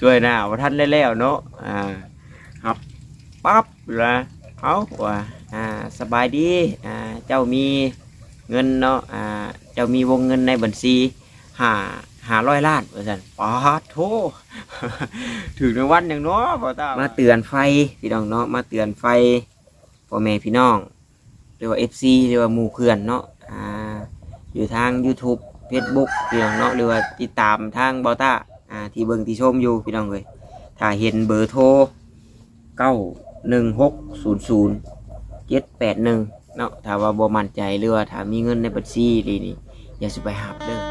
ช่วยหน้าว่าท่านได้แล้วเนาะอ่าครับปั๊บละเอาว่าอ่าสบายดีอ่าเจ้ามีเงินเนาะอ่าเจ้ามีวงเงินในบัญชีหาหาร้อยล้านว่าซั่นป๊าดโทถึงในวันอย่างเนาะพ่อตามาเตือนไฟพี่น้องเนาะมาเตือนไฟพ่อแม่พี่น้องหรือว่า FC หรือว่าหมู่เพื่อนเนาะอ่าอยู่ทาง YouTube Facebook พี่น้องเนาะหรือว่าติดตามทางบาต้า อ่าที่เบิ่งที่ชมอยู่พี่น้องเลยถ้าเห็นเบอร์โทรเก้าหนึ่งหกศูนย์ศูนย์เจ็ดแปดหนึ่งเนาะถ้าว่าบ่มั่นใจหรือว่าถ้ามีเงินในบัญชีนี่นี่อย่าสิไปหับเด้อ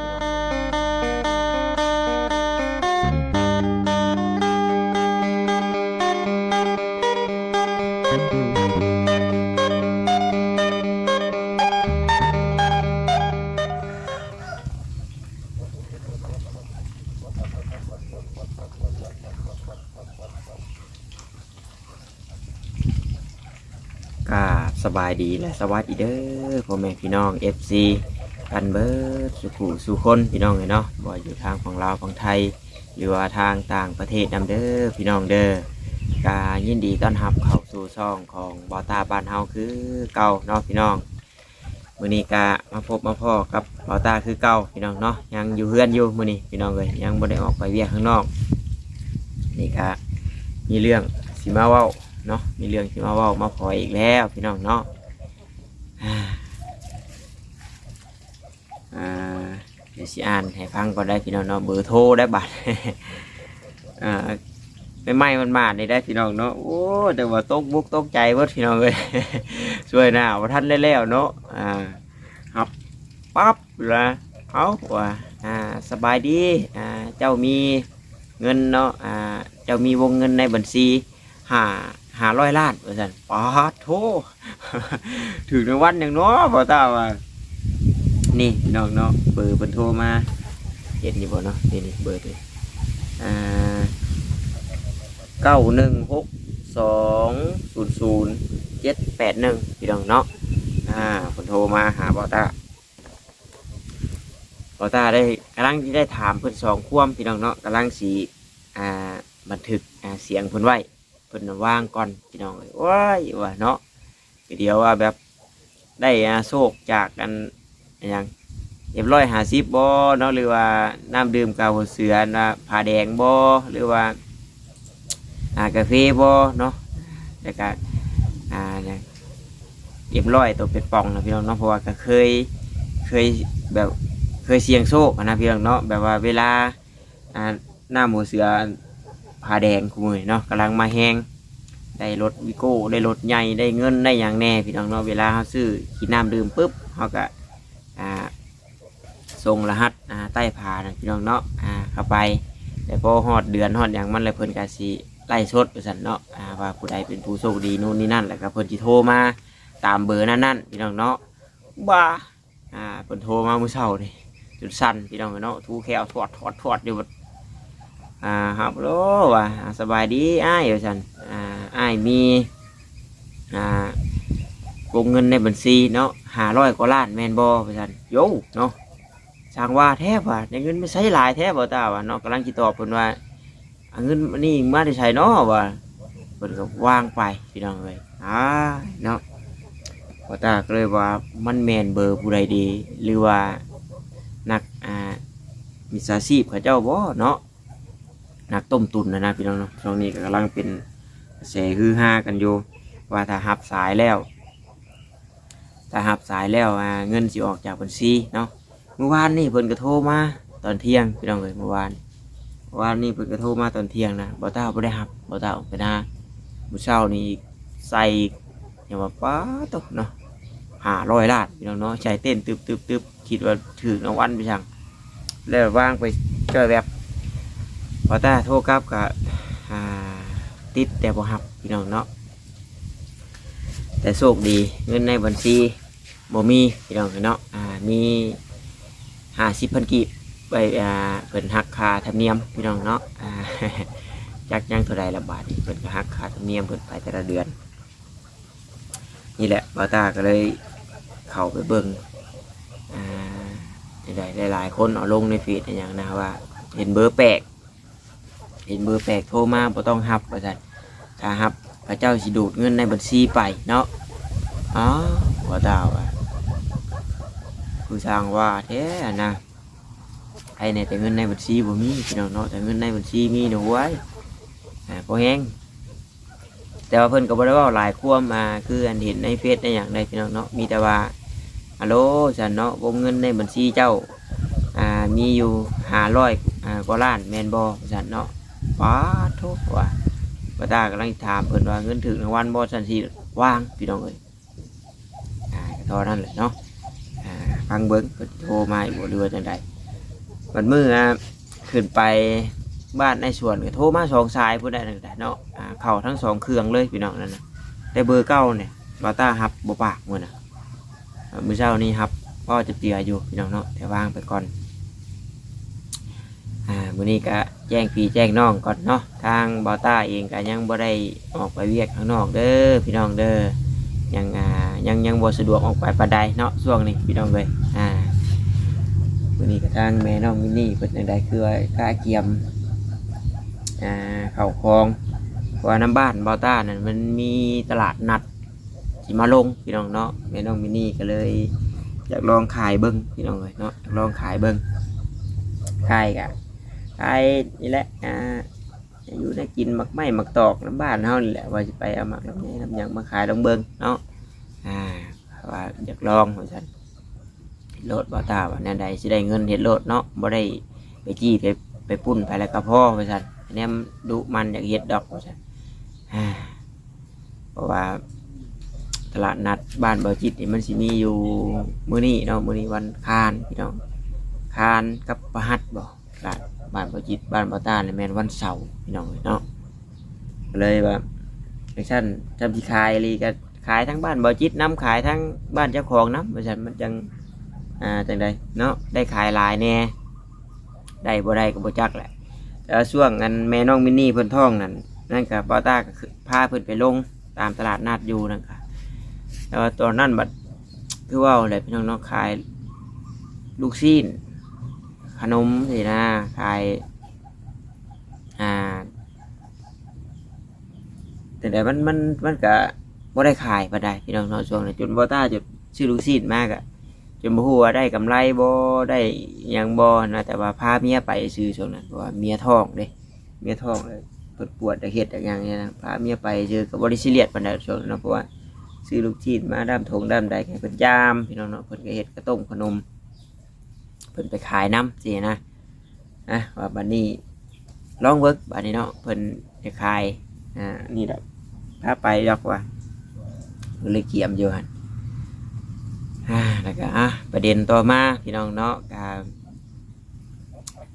บายดีและสวัสดีเด้อพ่อแม่พี่น้อง FC กันเบิร์ดสุขุสุคนพี่น้องเลยเนาะบ่ว่าอยู่ทางฝั่งลาวฝั่งไทย หรือว่าทางต่างประเทศนำเด้อพี่น้องเด้อกายินดีต้อนรับเข้าสู่ช่องของบอตาบ้านเฮาคือเก่าเนาะพี่น้องมื้อนี้กามาพบมาพ่อกับบอตาคือเก่าพี่น้องเนาะยังอยู่เฮือนอยู่มื้อนี้พี่น้องเลยยังบ่ได้ออกไปเวียกข้างนอกนี่กะมีเรื่องสิมาเว้า เนาะมีเรื่องที่มาเว่ามาพออีกแล้วพี่น้องเนาะอ่อเดี๋ยวสิอ่านให้ฟังก่อนได้พี่น้องเนาะเบอร์โทรได้บัตรอ่าไม่ไหม้มันมาได้ได้พี่น้องเนาะโอ้แต่ว่าตกบุกตกใจเบิดพี่น้องเลยช่วยหน้าว่าท่านได้แล้วเนาะอ่าครับปั๊บละเอาว่าอ่าสบายดีอ่าเจ้ามีเงินเนาะอ่าเจ้ามีวงเงินในบัญชีหา หาร้อยล้านว่าซั่นป๊าโทถึงในวันอย่งเนาะพ่อตาว่านี่น้องเนาะเบอร์เพิ่นโทรมาเห็นอยู่บ่เนาะนี่นี่เบอร์ตัวอ่าเก้าหนึ่งหกสองศูนย์ศูนย์เจ็ดแปดหนึ่งพี่น้องเนาะอ่าเพิ่นโทรมาหาพ่อตาพ่อตาได้กำลังที่ได้ถามเพิ่นสองควมพี่น้องเนาะกำลังสีอ่าบันทึกอ่าเสียงเพิ่นไว้ เพิ่นว่างก่อนพี่น้องเอ้ยว้ายว่าเนาะเดียวว่าแบบได้โชคจากกันอหยังเรียบร้อยหาซิบบ่เนาะหรือว่าน้ำดื่มกาวเสือนะผาแดงบ่หรือว่าอ่ากาแฟบ่เนาะแล้วก็อ่าเนี่ยเรียบร้อยตัวเป็ดป่องนะพี่น้องเนาะเพราะว่าก็เคยเคยแบบเคยเสี่ยงโชคนะพี่น้องเนาะแบบว่าเวลาอ่าน้ำหัวเสือ ผ้าแดงคุมือเนาะกำลังมาแห้งได้รถวิโก้ได้รถใหญ่ได้เงินได้อย่างแน่พี่น้องเนาะเวลาเขาซื้อขีดน้ำดื่มปุ๊บเขาก็อ่าส่งรหัสอ่าใต้ผ้านะพี่น้องเนาะอ่าเข้าไปแต่พอฮอดเดือนฮอดอย่างมันเลยเพิ่นกาสีไล่ชดไปสันเนาะอ่าว่าผู้ใดเป็นผู้โชคดีนู่นนี่นั่นแล้วก็เพิ่นจิโทรมาตามเบอร์นั่นนั่นพี่น้องเนาะบ้าอ่าเพิ่นโทรมาเมื่อเช้านี่จุดสั้นพี่น้องเนาะทูแควถอดถอดถอดอยู่ อ่าครับโลว่าอ่าสบายดีอ้ายว่าซั่นอ่าอ้ายมีอ่าวงเงินในบัญชีเนาะหาร้อยกว่าล้านแมนบอว่าซั่นโยเนาะสร้างว่าแทบว่าได้เงินไม่ใช้หลายแทบบ่ตาว่าเนาะกำลังคิดตอบเพิ่นว่าเอเงินนี่มาได้ใช้เนาะว่าเพิ่นก็วางไปพี่น้องเลยอ่าเนาะบ่ตาก็เลยว่ามันแมนเบอร์ผู้ใดดี หรือว่านักอ่ามิจฉาชีพเขาเจ้าบ่เนาะ นักต้มตุนนะนะพี่น้องเนาะช่วงนี้ก็กำลังเป็นกระแสฮือฮากันอยู่ว่าถ้าหับสายแล้วถ้าหับสายแล้วอ่าเงินสิออกจากบัญชีเนาะเมื่อวานนี่เพิ่นก็โทรมาตอนเที่ยงพี่น้องเลยเมื่อวานเมื่อวานนี่เพิ่นก็โทรมาตอนเที่ยงนะบ่ต้าบ่ได้หับบ่ต้าออกไปหน้ามื้อเช้านี่ใส่อย่างว่าป้าตกเนาะหาร้อยล้านพี่น้องเนาะใจเต้นตึบตึบตึบคิดว่าถือรางวัลไปช่างแล้วว่างไปเจอแบบ พอตาโทรกลับกับติดแต่บ่หับพี่น้องเนาะแต่โชคดีเงินในบัญชีบ่มีพี่น้องเนาะมีห้าสิบพันกีบไปเพิ่นหักคาธรรมเนียมพี่น้องเนาะอ่าจักยังเท่าใดละบาทเพิ่นก็หักคาธรรมเนียมเพิ่นไปแต่ละเดือน นี่แหละบาตาก็เลยเข้าไปเบิ่งอ่าได้หลายคนเอาลงในฟีดอย่างนะว่า เห็นเบอร์แปลก เห็นเบอร์แปลกโทรมาบ่ต้องรับว่าซั่นถ้ารับพระเจ้าสิดูดเงินในบัญชีไปเนาะอ๋อบ่ตาว่าผู้สร้างว่าแท้นะไอ้เนี่ยแต่เงินในบัญชีบ่มีพี่น้องเนาะแต่เงินในบัญชีมีนะเว้ยอ่าบ่แฮงแต่ว่าเพิ่นก็บ่ได้ว้าหลายความมาคืออันเห็นในเฟซในหยังใดพี่น้องเนาะมีแต่ว่าฮัลโหลฉันเนาะวงเงินในบัญชีเจ้าอ่ามีอยู่ห้าร้อยอ่ากว่าล้านแมนบอสันเนาะ ป้าทุกว่าป้าตากำลังถามเพิ่นว่าเงินถึงรางวัลบอสันสีว่างพี่น้องเอ้ยอ่าเท่านั้นแหละเนาะอ่าฟังเบิ้งเพิ่นโทรมาอีกบ่เรือจังใดวันมื้ออะขึ้นไปบ้านในสวนก็โทรมาสองสายพูดได้ตั้งแต่เนาะอ่าเข้าทั้งสองเครื่องเลยพี่น้องนั่นนะแต่เบอร์เก้าเนี่ยป้าตาฮับบ่ปากมื้อน่ะมื้อเช้านี้ฮับพ่อจะเตียอยู่พี่น้องเนาะแต่วางไปก่อนอ่ามื้อนี้ก็ แจ้งพี่แจ้งน้องก่อนเนาะทางบอต้าเองก็ยังบ่ได้ออกไปเวียกข้างนอกเด้อพี่น้องเด้อยังอ่ายังยังบ่สะดวกออกไปปานใดเนาะช่วงนี้พี่น้องเลยอ่ามื้อนี้ก็ทางแม่น้องมินนี่เพิ่นจังไดคือว่าค่าเกียมอ่าเข้าคลองเพราะว่าน้ำบ้านบอต้านั่นมันมีตลาดนัดสิมาลงพี่น้องเนาะแม่น้องมินนี่ก็เลยอยากลองขายเบิ้งพี่น้องเลยเนาะอยากลองขายเบิ้งขายกะ ขายนี่แหละอ่าอยู่ได้กินหมักไม้หมักตอกน้ำบ้านเฮานี่แหละว่าจะไปเอาหมักน้ำนี้น้ำหยังมาขายลองเบิ้งเนาะอ่าว่าอยากลองว่าซั่นเฮ็ดโลดบ่ตาว่าแนวใดสิได้เงินเฮ็ดโลดเนาะบ่ได้ไปจี้ไปไปปุ้นไปแล้วก็พ่อว่าซั่นอันนี้มันดุมันอยากเฮ็ดดอกว่าซั่นอ่าเพราะว่าตลาดนัดบ้านเบาจิตนี่มันสิมีอยู่มื้อนี้เนาะมื้อนี้วันคานพี่น้องคานกับประหัดบ่ตลาด บ้านบาจิตบ้านบาตานแม่นวันเสาร์พี่น้องเนาะเลยว่าจังซั่นจำสิขายอีหลีก็ขายทั้งบ้านบาจิตน้ำขายทั้งบ้านเจ้าของน้ำเพราะฉะนั้นมันจังอ่าจังใดเนาะได้ขายหลายแน่ได้บ่ได้ก็บ่จักแหละแต่ว่าช่วงอันแม่น้องมินนี่เพิ่นท้องนั่นนั่นก็เบาตาก็คือพาเพิ่นไปลงตามตลาดนัดอยู่นั่นค่ะแต่ว่าตอนนั้นบัดคือว่าอะไรพี่น้องเนาะขายลูกซีน ขนมสินะขายอ่าแต่แต่มันมันมันก็บ่ได้ขายปานใดพี่น้องเนาะช่วงนั้จนบ่ต้าจนซื้อลูกซีนมากอะจนบ่ฮู้ว่าได้กำไรบ่ได้หยังบ่นะแต่ว่าพาเมียไปซื้อช่วงนั้นเพราะว่าเมียท้องเด้เมียท้องเลยปิดปวดแต่เฮ็ดอย่างเนี้ยนะพาเมียไปเจอก็บ่ได้ซีเรียสปานใดช่วงนั้นเนะเพราะว่าซื้อลูกชิ้นมาด้ามทงด้ามใดให้เพิ่นยามพี่น้องเนาะเพิ่นก็เฮ็ดกระต้มขนม พิ่นไปขายน้ำสินะนะว่าบัดนี้ลองเวิร์กบัดนี้เนาะเพิ่นจะขายอ่านี่แหละถ้าไปดอกว่าเพิ่นเลยเกี่ยมอยู่หั่นอ่าแล้วก็อะประเด็นต่อมาพี่น้องเนาะกา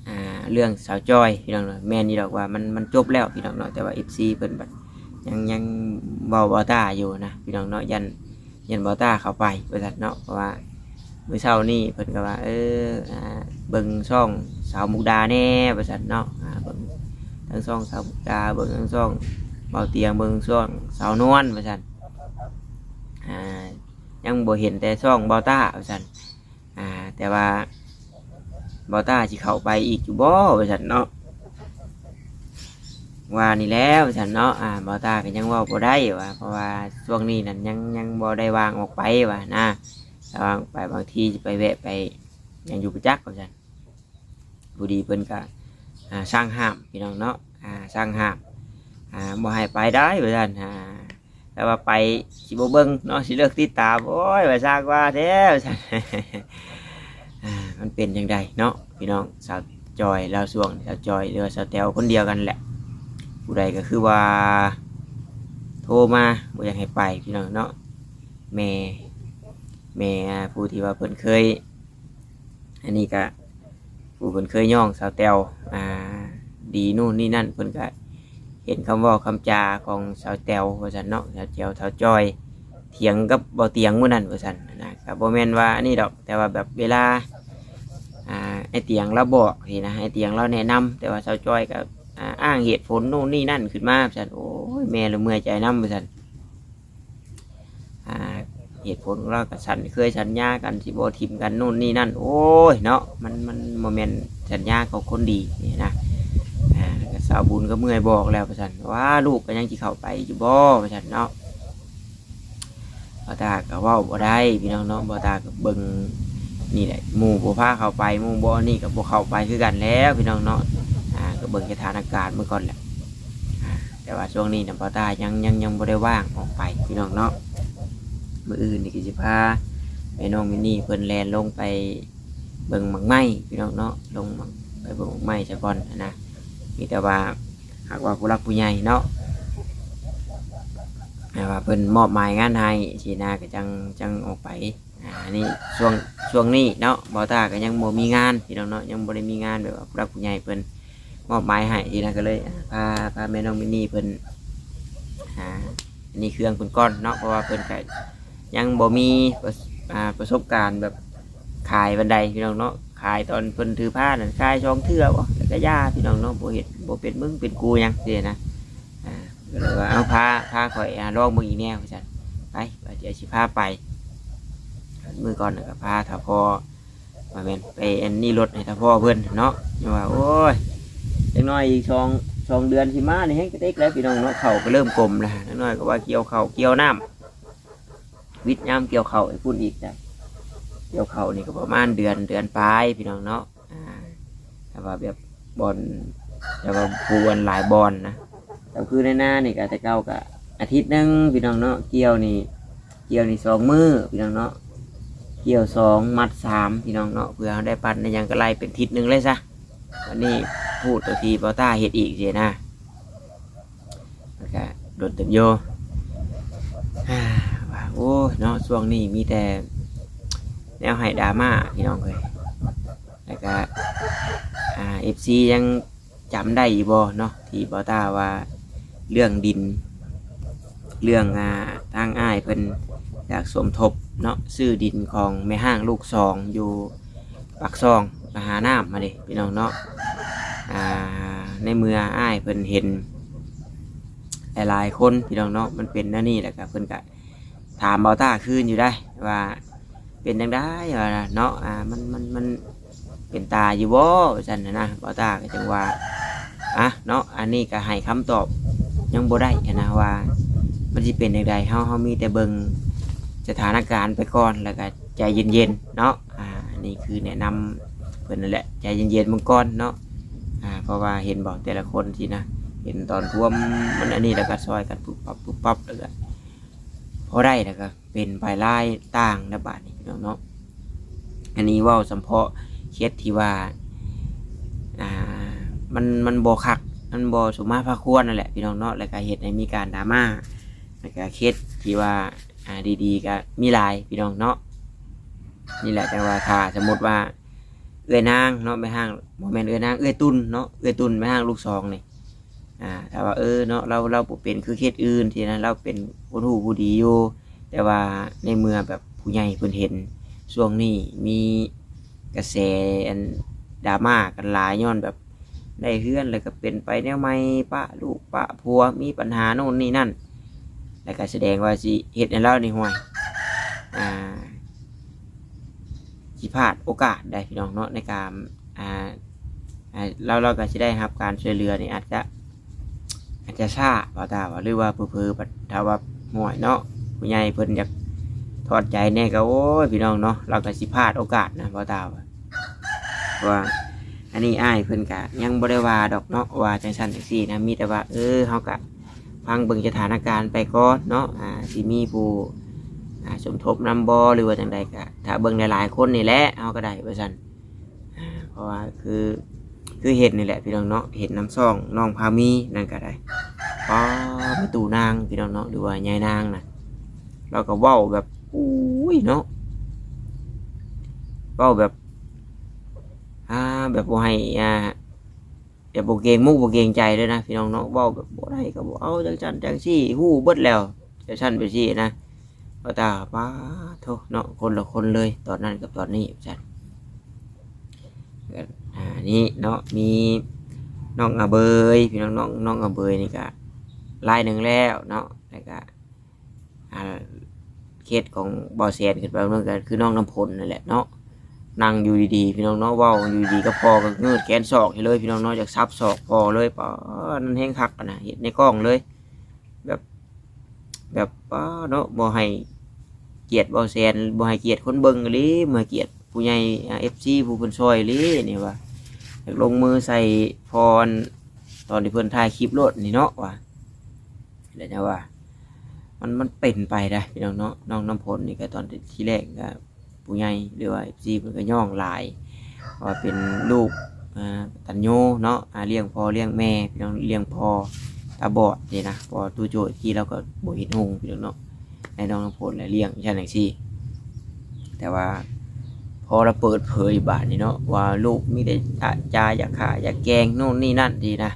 อ่าเรื่องสาวจอยพี่น้องเนาะแม่นนี่ดอกว่ามันมันจบแล้วพี่น้องเนาะแต่ว่า FC เพิ่นบัดยังยังเบาบอต้าอยู่นะพี่น้องเนาะยันยันบอต้าเข้าไปบริษัทเนาะเพราะว่า เมื่อเช้านี่เพิ่นก็ว่า เอออ่าเบิ่งช่องสาวมุกดาแน่บริษัทเนาะอ่าเบิ่งทั้งช่องสาวมุกดาเบิ่งทั้งช่องเบาเตียงเบิ่งช่องสาวนวลบริษัทอ่ายังบ่เห็นแต่ช่องเบอต้าบริษัทอ่าแต่ว่าเบอต้าสิเข้าไปอีกอยู่บ่บริษัทเนาะว่านี่แล้วฉันเนาะอ่าบอตาก็ยังว่าบ่ได้ว่าเพราะว่าช่วงนี้นั่นยังยังบ่ได้วางออกไปว่านะ แต่วางไปบางทีไปแวะไปยังอยู่ประจักษ์กับฉันบุดีเพิ่นก็สร้างห้ามพี่น้องเนาะสร้างห้ามบ่ให้ไปได้ว่าซั่นแต่ว่าไปสิบ่เบิ่งเนาะสิเลิกติดตามโอ้ยว่าสร้างว่าแท้ว่าซั่นมันเป็นจังไดเนาะพี่น้องสาวจอยล้วช่วงสาวจอยหรือสาวแตวคนเดียวกันแหละ ผู้ใดก็คือว่า โทรมาบ่อยากให้ไปพี่น้องเนาะแม่ แม่ผู้ที่ว่าเพิ่นเคย อันนี้ก็ผู้เพิ่นเคยย่องสาวแตวอ่าดีนู่นนี่นั่นเพิ่นก็เห็นคำเว่าคำจาของสาวแตวว่าซั่นเนาะสาวแตวสาวจอย เถียงกับบ่เตียงมื้อนั้นว่าซั่นนะก็บ่แม่นว่าอันนี้ดอกแต่ว่าแบบเวลาอ่าไอเตียงเราบอกสินะไอเตียงเราแนะนำแต่ว่าสาวจอยก็อ้างเหตุผลนู่นนี่นั่นขึ้นมาฉันโอ้ยแม่ละเมื่อยใจน้ำฉันอ่า เหตุผลเรากับฉันเคยสัญญากันสิบอทิมกันนู่นนี่นั่น โอ้ยเนาะมันมันโมเมนต์สัญญาของคนดีนี่นะอ่าสาวบุญก็เมื่อยบอกแล้วประชันว่าลูกก็ยังสิเข้าไปอยู่บ่ประชันเนาะบ่ตาก็เว้าบ่ได้พี่น้องเนาะบ่ตาก็เบิ่งนี่แหละหมู่บ่พาเข้าไปหมู่บ่นี่ก็บ่เข้าไปคือกันแล้วพี่น้องเนาะอ่าก็เบิ่งสถานการณ์เมื่อก่อนแหละแต่ว่าช่วงนี้น่ะบ่ตายังยังยังบ่ได้ว่างออกไปพี่น้องเนาะ มื้ออื่นนี่ก็สิพาแม่น้องมินนี่เพิ่นแลนลงไปเบิ่งหมักไม้พี่น้องเนาะลงไปเบิ่งหมักไม้ซะก่อนนะมีแต่ว่าหากว่าผู้รักผู้ใหญ่เนาะแต่ว่าเพิ่นมอบหมายงานให้สีนาก็จังจังออกไปอ่านี่ช่วงช่วงนี้เนาะบอตาก็ยังบ่มีงานพี่น้องเนาะยังบ่ได้มีงานแบบว่าผู้รักผู้ใหญ่เพิ่นมอบหมายให้ทีนาก็เลยพาพาแม่น้องมินนี่เพิ่นอ่าอันนี้เครื่องเพิ่นก้อนเนาะเพราะว่าเพิ่นก็ ยังบ่มีประสบการณ์แบบขายบันไดพี่น้องเนาะขายตอนเพิ่นถือผ้านั่นขายช่องเทือบ่แล้วก็ย่าพี่น้องเนาะบ่เฮ็ดบ่เป็นมึงเป็นกูยังเด้นะอ่าก็เลยว่าเอาพาพาข่อยลองมึงอีกแนวว่จันไปเดี๋ยวสิพาไปมือก่อนน่ะก็พาถ้าพอมาแม่นไปอันนี้รถให้ถ้าพ่อเพิ่นเนาะว่าโอ้ยจักน่อยอีกสองสองเดือนสิมานี่แฮงกระเต็กแล้วพี่น้องเนาะเข่าก็เริ่มกลมแล้วจักน่อยก็ว่าเกี่ยวเข่าเกี่ยวน้ำ วิทย์ยามเกี่ยวเข่าให้พุ่นอีกจ้ะเกี่ยวเขานี่ก็ประมาณเดือนเดือนปลายพี่น้องเนาะแต่ว่าแบบบอลแต่ว่าผูนหลายบอลนะแต่คือในหน้านี่ก็แต่เก้าก็อาทิตย์นึงพี่น้องเนาะเกี่ยวนี่เกี่ยวนี่สองมือพี่น้องเนาะเกี่ยวสองมัดสามพี่น้องเนาะเพื่อเขาได้ปันในยังก็ไล่เป็นทิศหนึ่งเลยซะวันนี้พูดตัวทีเปาต้าเฮ็ดอีกเสียนะแล้วก็โดนเต็มโย่ โอ้เนาะช่วงนี้มีแต่แนวให้ดราม่าพี่น้องเลยแล้วก็อ่าเอฟซียังจำได้อยู่บ่เนาะที่บอต้าว่าเรื่องดิน เรื่องอ่าทางอ้ายเพิ่นอยากสมทบเนาะซื้อดินของแม่ห้างลูกซองอยู่ปากซองมหาน้ำมาเดิพี่น้องเนาะอ่าในเมื่ออ้ายเพิ่นเห็นหลายๆคนพี่น้องเนาะมันเป็นนั่นนี่แหละก็เพิ่นก็ ถามบอต้าคืนอยู่ได้ว่าเป็นจังได้ว่าเนาะอ่ามันมันมันเป็นตาอยู่บ่จันนะนะบ่ตาก็จังว่าอะเนาะอันนี้ก็ให้คำตอบยังบ่ได้นะว่า มันสิเป็นจังไดเฮาเฮามีแต่เบิ่งสถานการณ์ไปก่อนแล้วก็ใจเย็นๆเนาะอ่านนี้คือแนะนำเพิ่นนั่นแหละใจเย็นๆมึงก่อนเนาะอ่าเพราะว่าเห็นบอกแต่ละคนสินะเห็นตอนท่วมมันอันนี้แล้วก็ซอยกันปุ๊บปั๊บปุ๊บปั๊บแล้วก็ พอได้แล้วก็เป็นไปไล่ต่างนะบาทนี่พี่น้องเนาะอันนี้ว่าสัมเพาะเคสที่ว่าอ่ามันมันโบคักมันโบสุมาพาควรนั่นแหละพี่น้องเนาะแล้วก็เหตุให้มีการดราม่าแล้วก็เคสที่ว่าอ่าดีๆก็มีลายพี่น้องเนาะนี่แหละแต่ว่าถ้าสมมติว่าเอื้อยนางเนาะไม่ห้างโมเมนเอื้อยนางเอื้อยตุนเนาะเอื้อยตุนไม่ห้างลูกซองนี่ อ่าแต่ว่าเออเนาะเราเราเป็นคือเคสอื่นที่นะเราเป็นคนหูผู้ดีอยู่แต่ว่าในเมื่อแบบผู้ใหญ่เพิ่นเห็นช่วงนี้มีกระแสอันดราม่ากันหลายย้อนแบบได้เฮือนแล้วก็เป็นไปแนวไม่ปะลูกปะผัวมีปัญหาโน่นนี่นั่น แล้วก็แสดงว่าสิเฮ็ดให้เราในห่วยอ่าสิพลาดโอกาสได้พี่น้องเนาะในการอ่าเราเราก็สิได้รับการช่วยเหลือนี่อาจจะ อาจจะช้าเปล่าตาว่าหรือว่าเพอๆบัดถ้าว่าห่วยเนาะผู้ใหญ่เพิ่นอยากถอดใจแน่ก็โอ้ยพี่น้องเนาะเราก็สิพลาดโอกาสนะเปล่าตาว่าว่าอันนี้อ้ายเพิ่นกะยังบ่ได้ว่าดอกเนาะว่าจังซั่นจังซี่นะมีแต่ว่า เออเฮากะฟังเบิ่งสถานการณ์ไปก่อนเนาะอ่าสิมีผู้อ่าสมทบนำบ่หรือว่าจังใดกะถ้าเบิ่งหลายๆคนนี่แหละเฮาก็ได้ว่าซั่นเพราะว่าคือ คือเห็ดนี่แหละพี่น้องเนาะเห็ดน้ำซ่องน้องพามีนั่นก็ได้อ๋อประตูนางพี่น้องเนาะหรือว่ายายนางนะเราก็เว้าแบบอุ้ยเนาะเว้าแบบอ่าแบบบ่ให้อ่าแบบบ่เกงมุกโบเกงใจเลยนะพี่น้องเนาะเว้าแบบบ่ได้ก็บ่เอาจังซั่นจังซี่ฮู้เบิดแล้วจังซั่นไปซี่นะว่าตาป้าโทเนาะคนละคนเลยตอนนั้นกับตอนนี้จันอ่า นี่เนาะมีน้องอาเบยพี่น้องน้องน้องอาเบยนี่ก็ลายหนึ่งแล้วเนาะแล้วก็อาเคสของบอเซียนขึ้นไปเมื่อกันคือน้องน้ำพลนั่นแหละเนาะนั่งอยู่ดีๆพี่น้องเนาะเว้าอยู่ดีก็พอก็เงืดแขนศอกให้เลยพี่น้องเนาะจากซับศอกพอเลยปอนั่นแห้งคักอะนะเห็นในกล้องเลย แบบแบบป้าเนาะบ่ให้เกียรติบ่แซนบ่ให้เกียรติคนเบิ่งเลยบ่ให้เกียรติผู้ใหญ่เอฟซีผู้เพิ่นซอยเลยนี่ว่า อยากลงมือใส่พรตอนที่เพิ่อนถ่ายคลิปโลดนี่เนาะว่าแล้วจะว่า มันมันเป็นไปได้พี่น้องเนาะน้องน้ำพลนี่ก็ตอนที่แรกก็ผู้ใหญ่หรือว่าเอฟซีเพิ่นก็ย่องหลายว่าเป็นลูกอ่าตันโยเนาะอ่าเลี้ยงพ่อเลี้ยงแม่พี่น้องเลี้ยงพ่อตาบอดนี่นะพอตูโจอีกทีเราก็บ่เห็นหงพี่น้องเนาะในน้องน้ำพลและเลี้ยงใช่ไหมซี่แต่ว่า พอเราเปิดเผยบาทนี่เนาะว่าลูกมีแต่จะจาอยากขาอยากแกงโน่นนี่นั่นดีนะ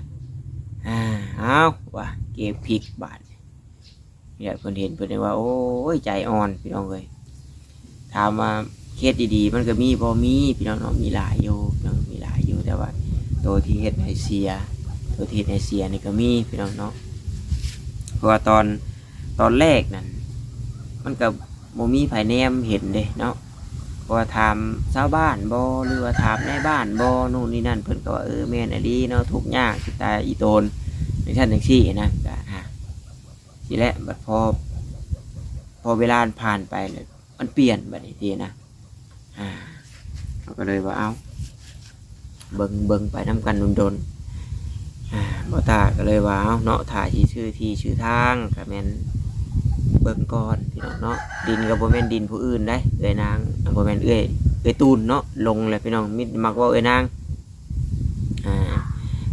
อ่าเอาว่าเก็บพริกบาทเนี่ยเพิ่นเห็นเพิ่นว่า โอ้ยใจอ่อนพี่น้องเลยถามว่าเคสดีๆ มันก็มีพอมีพี่น้องเนาะมีหลายอยู่พี่น้องมีหลายอยู่แต่ว่า ตัวที่เฮ็ดให้เสีย ตัวที่ในเซียนี่ก็มีพี่น้องเนาะเพราะว่าตอนตอนแรกนั่นมันกับโมมีไผแนมเห็นเด้เนาะ ว่าถามชาวบ้านบอหรือว่าถามในบ้านบอนู่นนี่นั่นเพิ่นก็ว่าเออแม่นอดีเนาะทุกยากสิตายอีโตนในท่านจังซี่นะก็ฮะทีแรกบัดพอ พอเวลาผ่านไปเลยมันเปลี่ยนบัดนี้ทีนะอ่าเราก็เลยว่าเอาเบิงเบิงไปน้กันโดนๆอ่าบ่ตาก็เลยว่าเอาเนาะถ่ายชื่อที่ชื่อทางก็แม่น เบิ่งก่อนพี่น้องเนาะดินก็บ่แมนดินผู้อื่นได้เอ้ยนางบ่แมนเอ้ยเอ้ยตูนเนาะลงเลยพี่น้องมิดมักว่าเอ้ยนางอ่า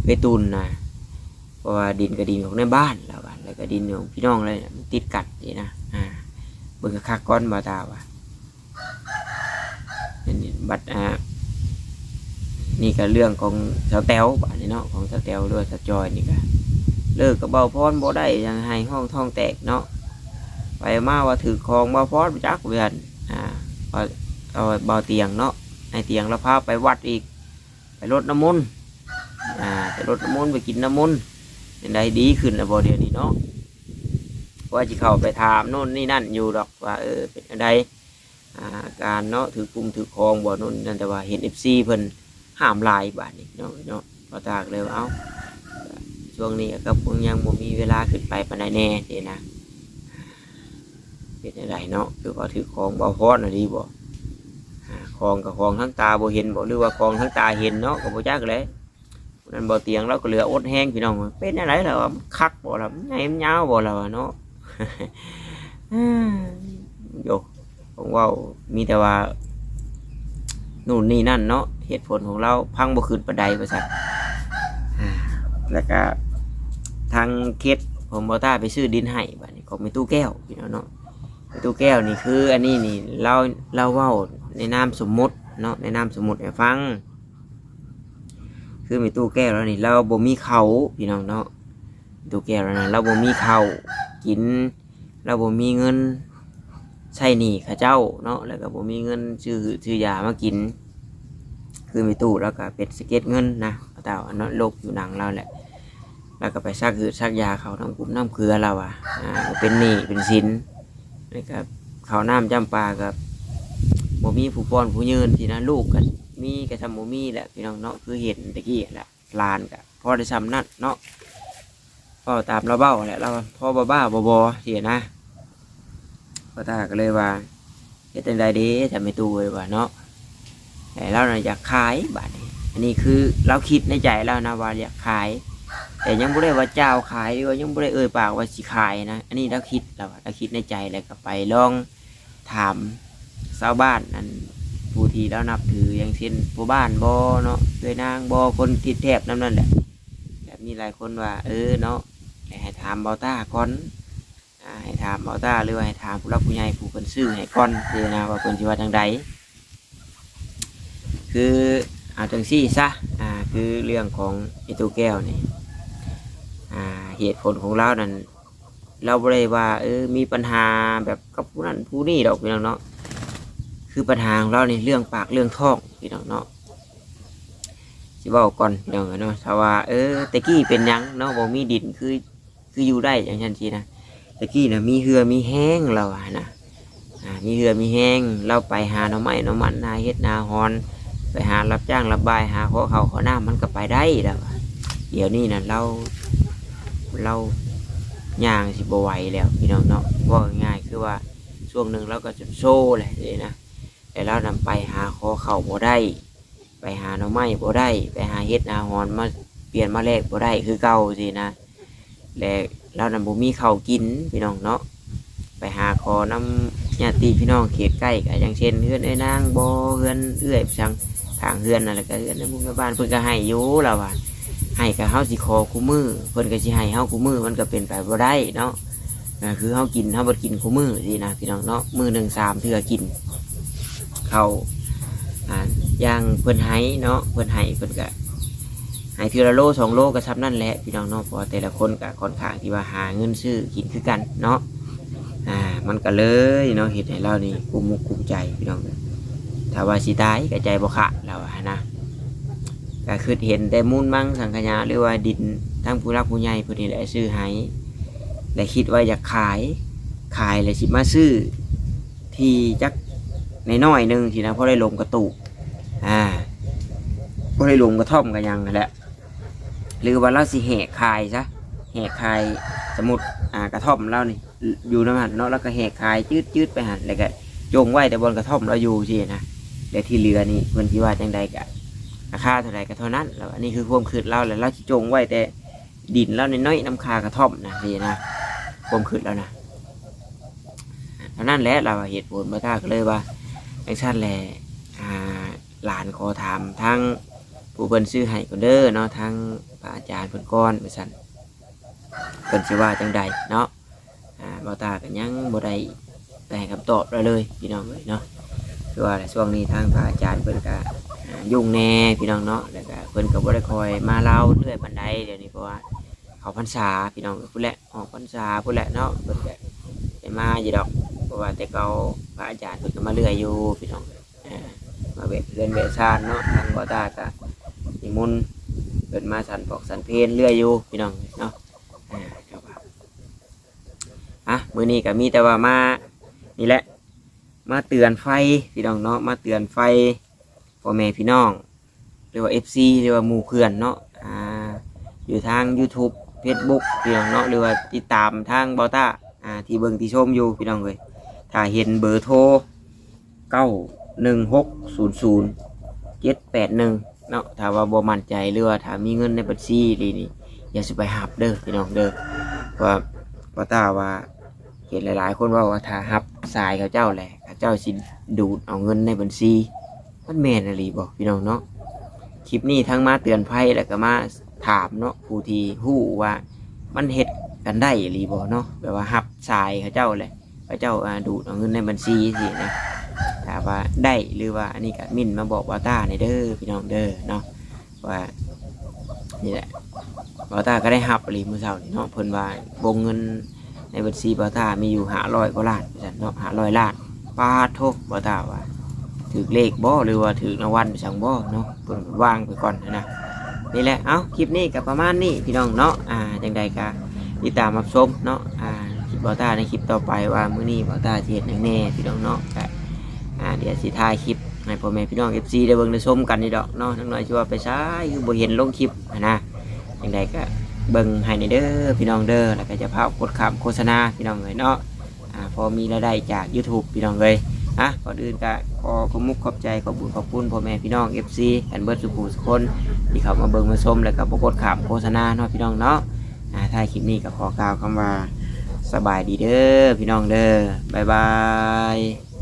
เอ้ยตูนนะเพราะว่าดินก็ดินของในบ้านแล้วกันแล้วก็ดินของพี่น้องเลยมันติดกัดนี่นะอ่าเบิ่งคักก้อนบ่ตาว่านี่บัดอ่านี่ก็เรื่องของสาวแตวบ้านนี้เนาะของสาวแตวด้วยสาวจอยนี่ก็เลิกกับเบาพรบ่ได้ยังให้ห้องท้องแตกเนาะ ไปมาว่าถือของเบาพรไปจักเวียนอ่าเอาเอาเบาเตียงเนาะให้เตียงแล้วพาไปวัดอีก ไปรดน้ำมนต์อ่าไปรดน้ำมนต์ไปกินน้ำมนต์เป็นไดดีขึ้นแล้วบ่เดียวนี้เนาะว่าจะเข้าไปถามโน่นนี่นั่นอยู่ดอกว่าเออเป็นอะไรอ่าการเนาะถือกลุ่มถือคองบ่โน่นนั่นแต่ว่าเห็นเอฟซีเพิ่นห้ามลายบาทนี่เนาะเนาะพอตากเลยว่าเอาช่วงนี้ก็คงยังบ่มีเวลาขึ้นไปปานใดแน่เด้นะ เป็นอะไรเนาะคือว่าถือของบ่พอน่ะดีบ่อ่าของกับของทั้งตาบ่เห็นบ่หรือว่าของทั้งตาเห็นเนาะก็บ่จักเลยนั่นบ่เตียงเราก็เหลืออดแห้งพี่น้องเป็นอะไรล่ะวะคักบ่ล่ะใหญ่มันยาวบ่ล่ะวะเนาะโยผมว่ามีแต่ว่านู่นนี่นั่นเนาะเหตุผลของเราพังบ่ขึ้นประไดประสัตแล้วก็ทางเคสผมบอต้าไปซื้อดินให้บัดนี้ของมีตู้แก้วพี่น้องเนาะ ตู้แก้วนี่คือ อันนี้นี่เราเราเว้าในนามสมมุติเนาะในนามสมมุติให้ฟัง คือมีตู้แก้วแล้วนี่เราบ่มีเขาพี่น้องเนาะตู้แก้วแล้วนะเราบ่มีเขากิน เราบ่มีเงินใช่หนี่ข้าเจ้าเนาะแล้วก็บ่มีเงินซื้อซื้อยามากิน คือมีตู้แล้วก็เป็นสเก็ตเงินนะแต่ว่าเนาะโลกอยู่หนังเราแหละแล้วก็ไปซักคือซักยาเขาน้ำกุ้มน้ำเกลือเราอะอ่าเป็นหนี้เป็นสิน แล้วก็เขาวน้ำจำปากับบ่มีผู้ป้อนผู้ยืนที่นะลูกกันมีกระทำบ่มีแหละพี่น้องเนาะคือเห็นตะกี้แหละลานกับพ่อได้ซ้ำนั่นเนาะพ่อตามเราเบ้าแหละเราพ่อบ้าบ้าบอบอเสียนะพ่อตาก็เลยว่าเฮ็ดจังไดเดีทำไม่ตู้เลยว่าเนาะแต่เราน่ะอยากขายบาดนี้อันนี้คือเราคิดในใจแล้วนะว่าอยากขาย แต่ยังบ่ได้ว่าเจ้าขายหรือว่ายังบ่ได้เอ่ยปากว่าสิขายนะ อันนี้เราคิดแล้วอะเราคิดในใจแล้วก็ไปลองถามชาวบ้านนั้นผู้ที่เรานับถืออย่างเช่นผู้บ้านบอเนาะเคยนางบอคนทิศแถบนั่นนั่นแหละแบบมีหลายคนว่า เออเนาะให้ถามเบาต้าก่อนให้ถามเอาตาหรือว่าให้ถามผู้รักผู้ใหญ่ผู้คนซื้อให้ก่อนคือนะว่าคนสิว่าจังใดคือ เอาจังซี่ซะอ่าคือเรื่องของไอตัวแก้วนี่อ่าเหตุผลของเรานั้นเราบ่ได้ว่าเออมีปัญหาแบบกับผู้นั้นผู้นี้ดอกพี่น้องเนาะคือปัญหาของเรานี่เรื่องปากเรื่องท้องพี่น้องเนาะสิเว้าก่อนพี่น้องเนาะถ้าว่าเออต่กี้เป็นยังเนาะบ่มีดินคือคืออยู่ได้อย่างเช่นทีนะตะกี้นะมีเหือมีแห้งเราอะนะอ่ามีเหือมีแห้งเราไปหาหน่อไม้หน่อมันนาเฮ็ดนาฮอน ไปหารับจ้างรับบายหาขอเขาขอหน้ำมันก็ไปได้แล้วเดี๋ยวนี้นะเราเราย่างสิบไหวแล้วพี่น้องเนาะว่าง่ายคือว่าช่วงหนึ่งเราก็จะโซ่แหละเลยนะแต่เรานำไปหาขอเข่าบ่ได้ ไปหาหน่อไม้บ่ได้ ไปหาเฮ็ดนาฮอนมาเปลี่ยนมาแลกบ่ได้คือเก่าสินะและเรานำบ่มีเข้ากินพี่น้องเนาะไปหาขอน้ำญาติพี่น้องเขตใกล้ก็อย่างเช่นเฮือนไอ้นางบ่เฮือนเอื้อยชัง ทางเฮือนนั่นแหละก็เฮือนในหมู่ในบ้านเพิ่นก็ให้อยู่แล้วว่าให้กับเฮาสิขอคู่มือเพิ่นก็สิให้เฮาคู่มือมันก็เป็นไปบ่ได้เนาะคือเฮากินเฮาบ่กินคู่มือสินะพี่น้องเนาะมือหนึ่งสามเทื่อกินเขาอ่าย่างเพิ่นให้เนาะเพิ่นให้เพิ่นก็ให้เทื่อละโลสองโลก็ซ้ำนั่นแหละพี่น้องเนาะพราะว่าแต่ละคนก็ค่อนข้างที่ว่าหาเงินซื้อกินคือกันเนาะอ่ามันก็เลยเนาะเฮ็ดให้เรานี่กุมมุกกุมใจพี่น้อง ถ้าว่าสิตายก็ใจบ่คะแล้วอะนะก็คือเห็นแต่มูลมั่งสังขยาหรือว่าดินทั้งผู้รักผู้ใหญ่เพิ่นนี่แหละซื้อให้และคิดว่าอยากขายขายแล้วสิมาซื้อ ที่จักในน้อยหนึ่งทีนะเพราะได้ลงกระตุกอ่าเพราะได้ลงกระท่อมกันยังกันแหละหรือว่าเราสิแหกขายซะแหกขายสมุดอ่ากระท่อมเรานี่อยู่น้ำหันเนาะแล้วก็แหกขายจืดๆไปหันแล้วก็จงไว้แต่บนกระท่อมเราอยู่สินะ แต่ที่เรือนี่เพื่อนที่ว่าจังใดกะราคาเท่าไรก็เท่านั้นแล้วอันนี้คือความคืดเราแล้วเราสิจงไว้แต่ดินเราในน้อยๆน้ำคากระท่อมนะนี่นะความคืดแล้วนะเท่านั้นแหละเราเหตุผลมาท่าก็เลยว่าแอคชั่นแหละหลานขอถามทั้งผู้เพิ่นซื้อให้ก็เด้อเนาะทั้งพระอาจารย์เพิ่นก้อนไปสั่นเพิ่นสิว่าจังใดเนาะอ่าบ่ตากันยังบ่ได้ได้คำตอบเราเลยพี่น้องเลยเนาะ คือว่าช่วงนี้ทางพระอาจารย์เพิ่นก็ยุ่งแน่พี่น้องเนาะแล้วก็เพิ่นก็บ่ได้คอยมาเล่าเรื่อยบันไดเดี๋ยวนี้เพราะว่าเขาพรรษาพี่น้องพูดแหละออกพรรษาพูดแหละเนาะเพิ่นก็ได้มาอยู่ดอกเพราะว่าแต่เก่าพระอาจารย์เพิ่นก็มาเรื่อยอยู่พี่น้องมาเวทเรียนเวทซานเนาะทางบ่ตาก็นิมนต์เพิ่นมาสันปอกสันเพลเรื่อยอยู่พี่น้องเนาะอ่าครับอะมื้อนี้ก็มีแต่ว่ามานี่แหละ มาเตือนไฟพี่น้องเนาะมาเตือนไฟพ่อแม่พี่น้องเรียกว่า FC เรียกว่าหมู่เพื่อนเนาะอ่าอยู่ทาง YouTube Facebook พี่น้องเนาะหรือว่าติดตามทางบาต้าอ่าที่เบิ่งที่ชมอยู่พี่น้องเลยถ้าเห็นเบอร์โทรเก้าหนึ่งหกศูนย์ศูนย์เจ็ดแปดหนึ่งเนาะถ้าว่าบ่มั่นใจหรือว่าถ้ามีเงินในบัญชีดีนี่อย่าสิไปหับเด้อพี่น้องเด้อว่าบาต้าว่าเห็นหลายๆ คนว่าว่าถ้าฮับสายเขาเจ้าแหละ จ้าสิดูดเอาเงินในบัญชีมันแมนอะไรบอกพี่น้องเนาะคลิปนี้ทั้งมาเตือนภัยแล้วก็มาถามเนาะผู้ที่ฮู้ว่ามันเฮ็ดกันได้หรือบ่เนาะแบบว่าฮับสายเขาเจ้าแหละเขาเจ้าดูดเอาเงินในบัญชีสินะถ้าว่าได้หรือว่าอันนี้ก็มินมาบอกว่าต้าในเด้อพี่น้องเด้อเนาะว่านี่แหละว่าต้าก็ได้ฮับหรือมือเช้านี่เนาะเพิ่นว่าบงเงินในบัญชีบอตามีอยู่หาร้อยกว่าล้านจันเนาะหาร้อยล้าน ปาโทบอตาว่าถือเลขบ่หรือว่าถือรางวัลไปสั่งบ่เนาะเพิ่นวางไปก่อนนะนี่แหละเอ้าคลิปนี้กับประมาณนี้พี่น้องเนาะอ่าจังใดก็ติดตามรับชมเนาะอ่าคลิปบอตาในคลิปต่อไปว่ามื้อนี้บอตาสิเฮ็ดหยังแน่พี่น้องเนาะก็อ่าเดี๋ยวสิถ่ายคลิปให้พ่อแม่พี่น้อง FC ได้เบิ่งได้ชมกันนี่ดอกเนาะทั้งน้อยสิว่าไปซ้ายคือบ่เห็นลงคลิปอะนะจังใดก็เบิ่งให้ในเด้อพี่น้องเด้อแล้วก็จะพากดคำโฆษณาพี่น้องเลยเนาะ พอมีรายได้จาก YouTube พี่น้องเลยอะก่อนอื่นก็ขอขอมุกขอบใจขอบุญขอบคุณพ่อแม่พี่น้อง FC กันเบิร์ดสุขุสุคนที่เขามาเบิ่งมาชมแล้วก็ปรากฏข่าวโฆษณาเนาะพี่น้องเนาะอ่าถ้ายคลิปนี้ก็ขอกล่าวคำว่าสบายดีเด้อพี่น้องเด้อบ๊ายบาย